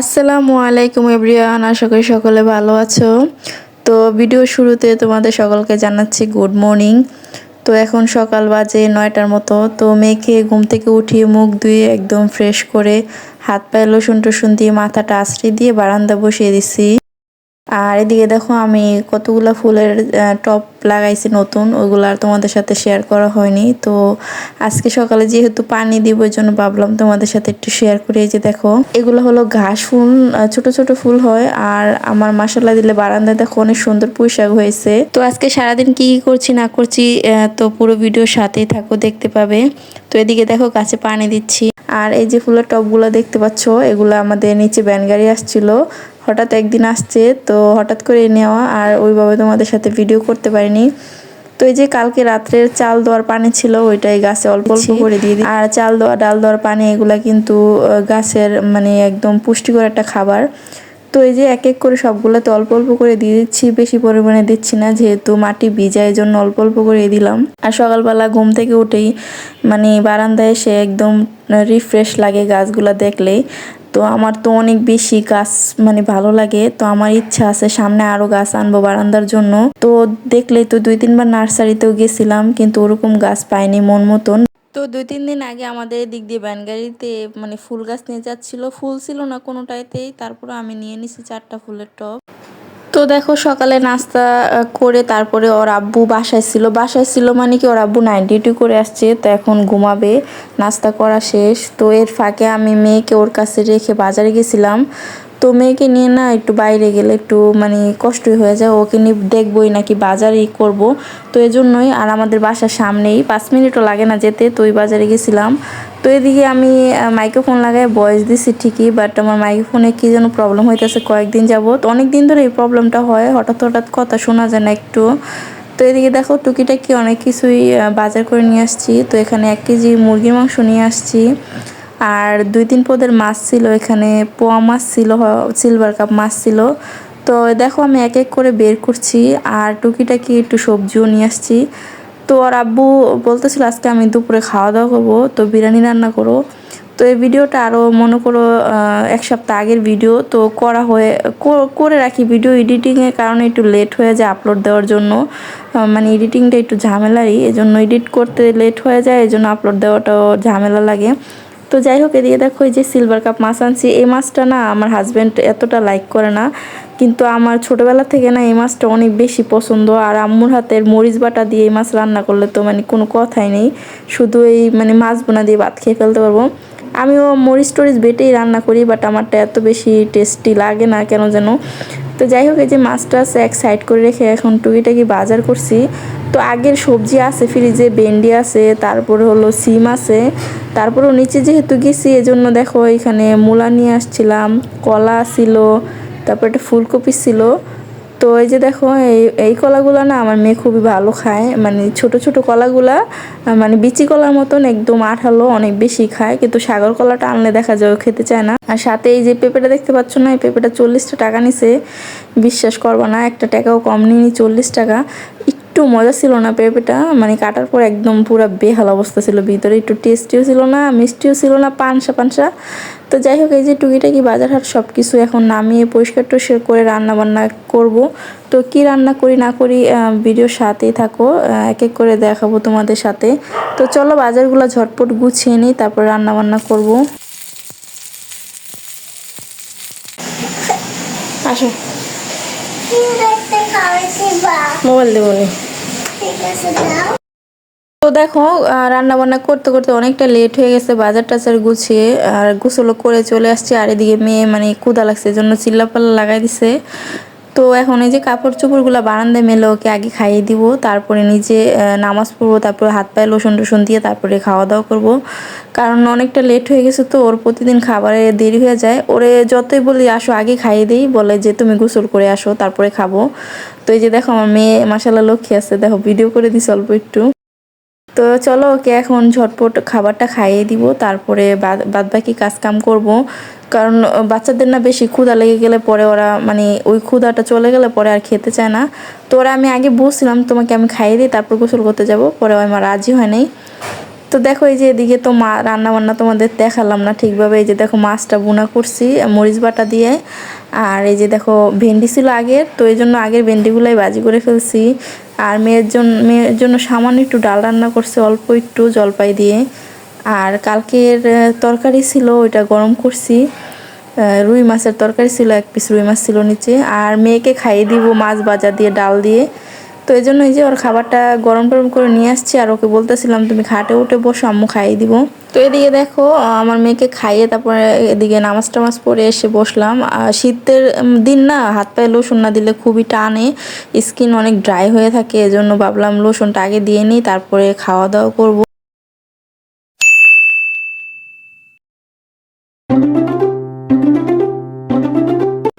আসসালামু আলাইকুম এভরিওয়ান, আশা করি সকলে ভালো আছো। তো ভিডিও শুরুতে তোমাদের সকলকে জানাচ্ছি গুড মর্নিং। তো এখন সকাল বাজে নয়টার মতো, তো মেয়েকে ঘুম থেকে উঠিয়ে মুখ ধুয়ে একদম ফ্রেশ করে হাত পায়ে লসুন টসুন দিয়ে মাথাটা আশ্রি দিয়ে বারান্দা বসিয়ে দিছি। আর এদিকে দেখো আমি কতগুলা ফুলের টপ লাগাইছি নতুন ওগুলো আর তোমাদের সাথে শেয়ার করা হয়নি। তো আজকে সকালে যেহেতু পানি দিব জন্য ভাবলাম তোমাদের সাথে একটু শেয়ার করে। এই যে দেখো, এগুলো হলো ঘাস ফুল ছোট ছোট ফুল হয়। আর আমার মাসাল্লা দিলে বারান্দায় দেখো অনেক সুন্দর পোশাক হয়েছে। তো আজকে সারাদিন কি কি করছি, না করছি তো পুরো ভিডিওর সাথেই থাকো, দেখতে পাবে। তো এদিকে দেখো গাছে পানি দিচ্ছি। আর এই যে ফুলের টপগুলো দেখতে পাচ্ছ, এগুলো আমাদের নিচে ব্যান গাড়ি আসছিল। হঠাৎ একদিন আসছে তো হঠাৎ করে নেওয়া আর ওইভাবে তোমাদের সাথে ভিডিও করতে পারিনি। তো এই যে কালকে রাত্রের চাল দেওয়ার পানি ছিল ওইটাই গাছে অল্প অল্প করে দিয়ে দিই। আর চাল দেওয়া ডাল দেওয়ার পানি এগুলা কিন্তু গাছের মানে একদম পুষ্টিকর একটা খাবার। তো এই যে এক এক করে সবগুলোতে অল্প অল্প করে দিয়ে দিচ্ছি, বেশি পরিমাণে দিচ্ছি না, যেহেতু মাটি এই জন্য অল্প অল্প করে দিলাম। আর সকালবেলা ঘুম থেকে উঠেই মানে বারান্দায় এসে একদম রিফ্রেশ লাগে গাছগুলা দেখলেই। তো আমার তো অনেক বেশি গাছ মানে ভালো লাগে, তো আমার ইচ্ছা আছে সামনে আরও গাছ আনব বারান্দার জন্য। তো দেখলেই তো দুই তিনবার নার্সারিতেও গেছিলাম, কিন্তু ওরকম গাছ পাইনি মন মতন। তো দুই তিন দিন আগে আমাদের দিক দিয়ে ব্যানগাড়িতে মানে ফুল গাছ নিয়ে যাচ্ছিল। ফুল ছিল না কোনোটাইতেই। তারপরে আমি নিয়ে নিছি চারটা ফুলের টব। তো দেখো সকালে নাস্তা করে তারপরে ওর আব্বু বাসায় ছিল। বাসায় ছিল মানে কি, ওর আব্বু নাইট ডিউটি করে আসছে, তো এখন ঘুমাবে। নাস্তা করা শেষ। তো এর ফাঁকে আমি মেয়েকে ওর কাছে রেখে বাজারে গেছিলাম। তো মেয়েকে নিয়ে না একটু বাইরে গেলে একটু মানে কষ্টই হয়ে যায়। ওকে নিয়ে দেখবই নাকি বাজারেই করব। তো এজন্যই আর আমাদের বাসার সামনেই পাঁচ মিনিটও লাগে না যেতে। তো ওই বাজারে গেছিলাম। তো এদিকে আমি মাইক্রোফোন লাগাই বয়স দিছি ঠিকই বাট আমার মাইক্রোফোনে কী যেন প্রবলেম হইতেছে, কয়েকদিন যাবত অনেক দিন ধরে এই প্রবলেমটা হয়, হঠাৎ হঠাৎ কথা শোনা যায় না একটু। তো এদিকে দেখো, টুকিটাকি অনেক কিছুই বাজার করে নিয়ে আসছি। তো এখানে এক কেজি মুরগির মাংস নিয়ে আসছি। আর দুই তিন পদের মাছ ছিল, এখানে পোয়া মাছ ছিল সিলভার কাপ মাছ ছিল। তো দেখো আমি এক এক করে বের করছি আর টুকিটাকি একটু সবজিও নিয়ে আসছি। তো আর আব্বু বলতেছিল, আজকে আমি দুপুরে খাওয়া দাওয়া করব, তো বিরিয়ানি রান্না করো। তো এই ভিডিওটা আরও মনে করো এক সপ্তাহ আগের ভিডিও, তো করা হয়ে করে রাখি ভিডিও এডিটিংয়ের কারণে একটু লেট হয়ে যায় আপলোড দেওয়ার জন্য। মানে এডিটিংটা একটু ঝামেলারই, এজন্য এডিট করতে লেট হয়ে যায় এই জন্য আপলোড দেওয়াটাও ঝামেলা লাগে। তো যাই হোক, এদিকে দেখো এই যে সিলভার কাপ মাছ আনছি। এই মাছটা না আমার হাজব্যান্ড এতটা লাইক করে না, কিন্তু আমার ছোটোবেলা থেকে না এই মাছটা অনেক বেশি পছন্দ। আর আম্মুর হাতের মরিচ বাটা দিয়ে এই মাছ রান্না করলে তো মানে কোনো কথাই নেই। শুধু এই মানে মাছ বোনা দিয়ে ভাত খেয়ে ফেলতে পারব। আমিও মরিচ টরিচ বেটেই রান্না করি বাট আমারটা এত বেশি টেস্টি লাগে না কেন যেন। তো যাই হোক, এই যে মাছটা এক সাইড করে রেখে এখন টুকিটাকি বাজার করছি। তো আগের সবজি আছে, ফ্রিজে ভেন্ডি আছে, তারপরে হলো সিম আছে তারপরে নিচে যেহেতু গেছি, এজন্য দেখো এখানে মূলা নিয়ে আসছিলাম, কলা ছিল, তারপর একটা ফুলকপি ছিল। তো এই যে দেখো, এই এই কলাগুলো না আমার মেয়ে খুবই ভালো খায়। মানে ছোট ছোট কলাগুলা মানে বিচি কলার মতন একদম আঠালো অনেক বেশি খায়, কিন্তু সাগর কলাটা আনলে দেখা যায় খেতে চায় না। আর সাথে এই যে পেঁপেটা দেখতে পাচ্ছ না, এই পেঁপেটা চল্লিশটা টাকা নিছে। বিশ্বাস করব না, একটা টাকাও কম নিয়ে চল্লিশ টাকা। একটু মজা ছিল না পেঁপেটা মানে কাটার পর একদম পুরো বেহাল অবস্থা ছিল, ভিতরে একটু টেস্টিও ছিল না, মিষ্টিও ছিল না, পানসা পানসা। তো যাই হোক, এই যে টুকিটাকি বাজার হাট সব কিছু এখন নামিয়ে পরিষ্কার টরিষ্কার করে রান্না বান্না করব। তো কি রান্না করি না করি ভিডিওর সাথেই থাকো এক এক করে দেখাবো তোমাদের সাথে। তো চলো বাজারগুলো ঝটপট গুছিয়ে নিই, তারপর রান্না বান্না করব। আসো। মোবাইল দেবো তো দেখো রান্না বান্না করতে করতে অনেকটা লেট হয়ে গেছে, বাজার টাজার গুছিয়ে, আর গুছলো করে চলে আসছে, আর এদিকে মেয়ে মানে কুদা লাগছে জন্য চিল্লাপাল্লা লাগাই দিছে। তো এখন এই যে কাপড় চোপড়গুলো বারান্দায় মেলে ওকে আগে খাইয়ে দিব, তারপরে নিজে নামাজ পড়ব, তারপরে হাত পায়ে লোসন টোসন দিয়ে তারপরে খাওয়া দাওয়া করব। কারণ অনেকটা লেট হয়ে গেছে তো, ওর প্রতিদিন খাবারে দেরি হয়ে যায়। ওরে যতই বলি, আসো, আগে খাইয়ে দিই। বলে যে, তুমি গোসল করে আসো, তারপরে খাব। তো এই যে দেখো, আমার মেয়ে মাসাল্লাহ লক্ষ্মী আছে। দেখো ভিডিও করে দিস অল্প একটু। তো চলো, ওকে এখন ঝটপট খাবারটা খাইয়ে দিব, তারপরে বাদ বাকি কাজ কাম করব। কারণ বাচ্চাদের না বেশি ক্ষুধা লেগে গেলে পরে ওরা মানে ওই ক্ষুধাটা চলে গেলে পরে আর খেতে চায় না। তো ওরা আমি আগে বুঝছিলাম তোমাকে আমি খাইয়ে দিই, তারপর গোসল করতে যাব। পরে আমার রাজি হয় নাই। তো দেখো এই যে এদিকে তো মা রান্না বান্না তোমাদের দেখালাম না ঠিকভাবে। এই যে দেখো মাছটা বুনা করছি, মরিচ বাটা দিয়ে। আর এই যে দেখো ভেন্ডি ছিল আগের, তো এই জন্য আগের ভেন্ডিগুলোই বাজি করে ফেলছি। আর মেয়ের জন্য মেয়ের জন্য সামান্য একটু ডাল রান্না করছে, অল্প একটু জলপাই দিয়ে। আর কালকের তরকারি ছিল, ওইটা গরম করছি। রুই মাছের তরকারি ছিল, এক পিস রুই মাছ ছিল নিচে। আর মেয়েকে খাইয়ে দিব মাছ ভাজা দিয়ে, ডাল দিয়ে। তো এই জন্য এই যে ওর খাবারটা গরম টরম করে নিয়ে আসছি, আর ওকে বলতেছিলাম, তুমি খাটে উঠে বসো, আম্মু খাইয়ে দিব। তো এদিকে দেখো, আমার মেয়েকে খাইয়ে তারপরে এদিকে নামাজ টামাজ পরে এসে বসলাম। আর শীতের দিন না, হাত পায়ে লোশন না দিলে খুবই টানে। স্কিন অনেক ড্রাই হয়ে থাকে, এজন্য ভাবলাম, লোশনটা আগে দিয়ে নিই, তারপরে খাওয়া দাওয়া করব।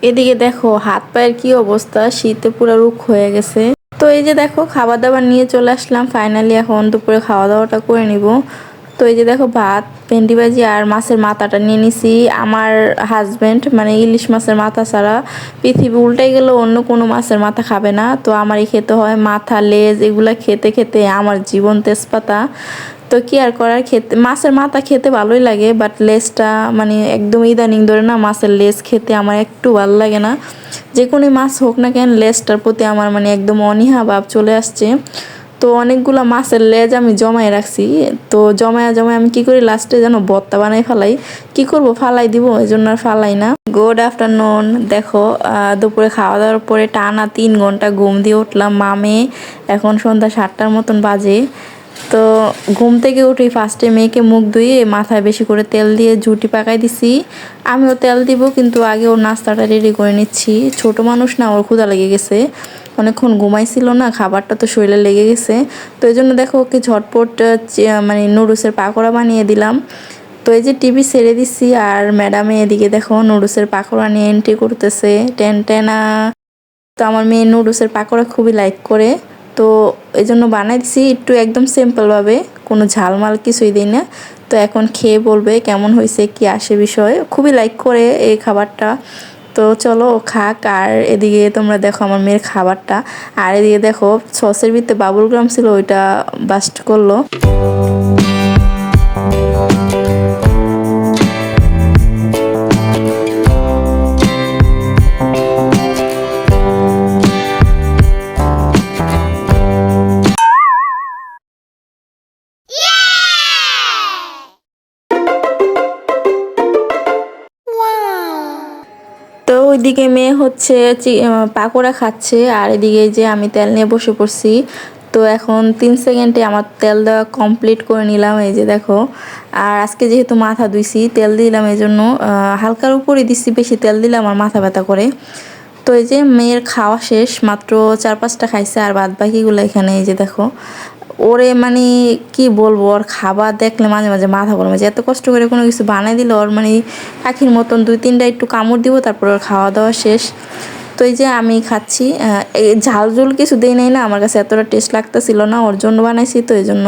এদিকে দেখো, হাত পায়ের কি অবস্থা? শীতে পুরো রুখ হয়ে গেছে। তো এই যে দেখো খাবার দাবার নিয়ে চলে আসলাম। ফাইনালি এখন দুপুরে খাওয়া দাওয়াটা করে নিব। তো এই যে দেখো, ভাত, ভেন্ডি ভাজি আর মাছের মাথাটা নিয়ে নিছি। আমার হাজব্যান্ড মানে ইলিশ মাছের মাথা ছাড়া পৃথিবী উল্টে গেলেও অন্য কোনো মাছের মাথা খাবে না। তো আমারই খেতে হয় মাথা, লেজ, এগুলা খেতে খেতে আমার জীবন তেজপাতা। তো কি আর করার? খেতে, মাছের মাথা খেতে ভালোই লাগে বাট লেজটা মানে একদম ইদানিং ধরে না মাছের লেজ খেতে আমার একটু ভালো লাগে না। যে কোনো মাছ হোক না কেন, লেজটার প্রতি আমার মানে একদম অনীহা ভাব চলে আসছে। তো অনেকগুলো মাছের লেজ আমি জমায় রাখছি, তো জমায়া জমায় আমি কি করি, লাস্টে যেন বত্তা বানাই ফালাই। কি করব, ফালাই দিব এই জন্য আর ফালাই না। গুড আফটারনুন দেখো দুপুরে খাওয়া দাওয়ার পরে টানা তিন ঘণ্টা ঘুম দিয়ে উঠলাম। মামে এখন সন্ধ্যা সাতটার মতন বাজে। তো ঘুম থেকে উঠে ফার্স্টে মেয়েকে মুখ ধুয়ে মাথায় বেশি করে তেল দিয়ে ঝুটি পাকাই দিছি। আমিও তেল দিব, কিন্তু আগে ওর নাস্তাটা রেডি করে নিচ্ছি। ছোট মানুষ না, ওর ক্ষুধা লেগে গেছে। অনেকক্ষণ ঘুমাইছিল না, খাবারটা তো শরীরে লেগে গেছে। তো এই জন্য দেখো ওকে ঝটপট মানে নুডলসের পাকোড়া বানিয়ে দিলাম। তো এই যে টিভি ছেড়ে দিচ্ছি আর ম্যাডামে এদিকে দেখো নুডলসের পাকোড়া নিয়ে এন্ট্রি করতেছে টেন টেনা তো আমার মেয়ে নুডলসের পাকোড়া খুবই লাইক করে। তো এই জন্য বানাইছি, একটু একদম সিম্পলভাবে কোনো ঝালমাল কিছুই দিই না। তো এখন খেয়ে বলবে কেমন হয়েছে কি আসে বিষয়। খুবই লাইক করে এই খাবারটা। তো চলো খাক, আর এদিকে তোমরা দেখো আমার মেয়ের খাবারটা। আর এদিকে দেখো সসের ভিতরে বাবুল গ্রাম ছিল, ওইটা বাস্ট করল। ওইদিকে মেয়ে হচ্ছে পাকোড়া খাচ্ছে, আর এদিকে যে আমি তেল নিয়ে বসে পড়ছি। তো এখন তিন সেকেন্ডে আমার তেল দেওয়া কমপ্লিট করে নিলাম, এই যে দেখো। আর আজকে যেহেতু মাথা ধুইছি, তেল দিলাম এই জন্য হালকার উপরে দিচ্ছি বেশি তেল দিলে আমার মাথা ব্যথা করে। তো এই যে মেয়ের খাওয়া শেষ, মাত্র চার পাঁচটা খাইছে, আর বাদ বাকিগুলো এখানে এই যে দেখো। ওরে মানে কি বলব, ওর খাবার দেখলে মাঝে মাঝে মাথা গরম যে এত কষ্ট করে কোনো কিছু বানাই দিলে, ওর মানে পাখির মতন দুই তিনটা একটু কামড় দিব, তারপর ওর খাওয়া দাওয়া শেষ। তো এই যে আমি খাচ্ছি এই ঝাল ঝুল কিছু দিই নাই না, আমার কাছে এতটা টেস্ট লাগতেছিল না, ওর জন্য বানাইছি তো, এই জন্য।